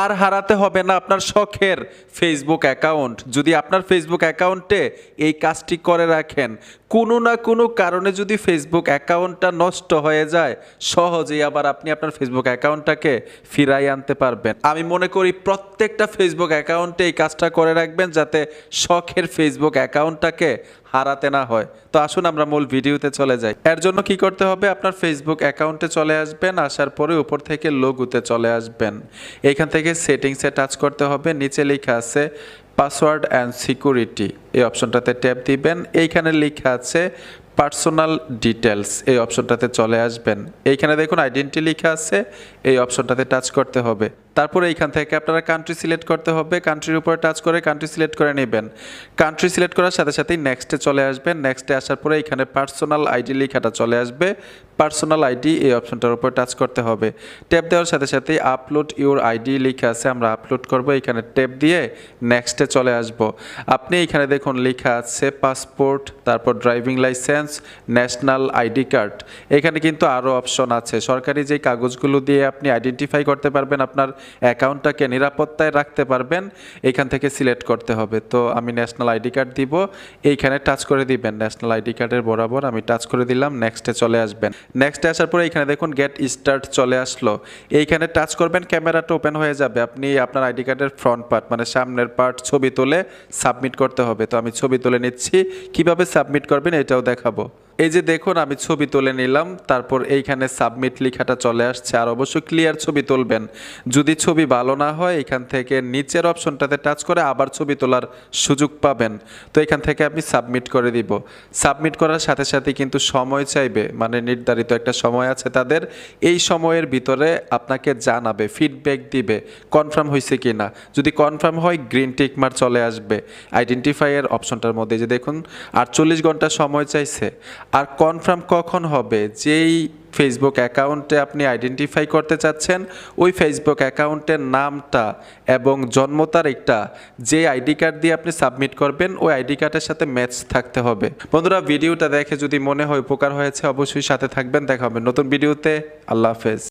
আর হারাতে হবে না আপনার শখের ফেসবুক অ্যাকাউন্ট যদি আপনার ফেসবুক অ্যাকাউন্টে এই কাজটি করে রাখেন, কোনো না কোনো কারণে যদি ফেসবুক অ্যাকাউন্টটা নষ্ট হয়ে যায়, সহজেই আবার আপনি আপনার ফেসবুক অ্যাকাউন্টটাকে ফিরাই আনতে পারবেন। আমি মনে করি প্রত্যেকটা ফেসবুক অ্যাকাউন্টে এই কাজটা করে রাখবেন যাতে শখের ফেসবুক অ্যাকাউন্টটাকে হারাতে না হয়। তো আসুন আমরা মূল ভিডিওতে চলে যাই। এর জন্য কি করতে হবে? আপনার ফেসবুক অ্যাকাউন্টে চলে আসবেন, আসার পরে উপর থেকে লোগুতে চলে আসবেন। এখান থেকে সেটিংসে টাচ করতে হবে। নিচে লেখা আছে, পাসওয়ার্ড অ্যান্ড সিকিউরিটি। এই অপশনটাতে ট্যাপ দিবেন। এইখানে লেখা আছে পার্সোনাল ডিটেলস এই অপশনটাতে চলে আসবেন। এইখানে দেখুন আইডেন্টি লেখা আছে, এই অপশনটাতে টাচ করতে হবে। তারপরে এইখান থেকে আপনারা কান্ট্রি সিলেক্ট করতে হবে কান্ট্রির উপরে টাচ করে কান্ট্রি সিলেক্ট করে নেবেন। কান্ট্রি সিলেক্ট করার সাথে সাথেই নেক্সটে চলে আসবেন। নেক্সটে আসার পরে এখানে পার্সোনাল আইডি লেখাটা চলে আসবে। পার্সোনাল আইডি এই অপশনটার উপর টাচ করতে হবে। ট্যাপ দেওয়ার সাথে সাথেই আপলোড ইউর আইডি লেখা আছে, আমরা আপলোড করব। এখানে ট্যাপ দিয়ে নেক্সটে চলে আসব। আপনি এখানে দেখুন লেখা আছে পাসপোর্ট তারপর driving licence national ID card এখানে কিন্তু আরও অপশন আছে। সরকারি যে কাগজগুলো দিয়ে আপনি আইডেন্টিফাই করতে পারবেন, আপনার অ্যাকাউন্টটাকে নিরাপত্তায় রাখতে পারবেন, এখান থেকে সিলেক্ট করতে হবে। তো আমি ন্যাশনাল আইডি কার্ড দিব। এইখানে টাচ করে দিবেন। ন্যাশনাল আইডি কার্ডের বরাবর আমি টাচ করে দিলাম। নেক্সটে চলে আসবেন। নেক্সটে আসার পরে এখানে দেখুন গেট স্টার্ট চলে আসলো। এইখানে টাচ করবেন, ক্যামেরাটা ওপেন হয়ে যাবে। আপনি আপনার আইডি কার্ডের ফ্রন্ট পার্ট মানে সামনের পার্ট ছবি তুলে সাবমিট করতে হবে। তো আমি ছবি তুলে নিচ্ছি। কীভাবে সাবমিট করবেন এটাও দেখাবো। দেখাবো এই যে দেখুন, আমি ছবি তুলে নিলাম, তারপর এইখানে সাবমিট লেখাটা চলে আসছে, আর অবশ্যই ক্লিয়ার ছবি তুলবেন। যদি ছবি ভালো না হয়, এখান থেকে নিচের অপশনটাতে টাচ করে আবার ছবি তোলার সুযোগ পাবেন। তো এখান থেকে আমি সাবমিট করে দিব। সাবমিট করার সাথে সাথে কিন্তু সময় চাইবে মানে নির্ধারিত একটা সময় আছে তাদের। এই সময়ের ভিতরে আপনাকে জানাবে ফিডব্যাক দিবে কনফার্ম হয়েছে কি না যদি কনফার্ম হয় গ্রিন টিক মার চলে আসবে। আইডেন্টিফাইয়ের অপশনটার মধ্যে যে দেখুন, আটচল্লিশ ঘণ্টা সময় চাইছে। আর কনফার্ম কখন হবে? যেই ফেসবুক অ্যাকাউন্টে আপনি আইডেন্টিফাই করতে চাচ্ছেন, ওই ফেসবুক অ্যাকাউন্টের নামটা এবং জন্ম তারিখটা যে আইডি কার্ড দিয়ে আপনি সাবমিট করবেন, ওই আইডি কার্ডের সাথে ম্যাচ থাকতে হবে। বন্ধুরা ভিডিওটা দেখে যদি মনে হয় উপকার হয়েছে, অবশ্যই সাথে থাকবেন। দেখা হবে নতুন ভিডিওতে আল্লাহ হাফেজ।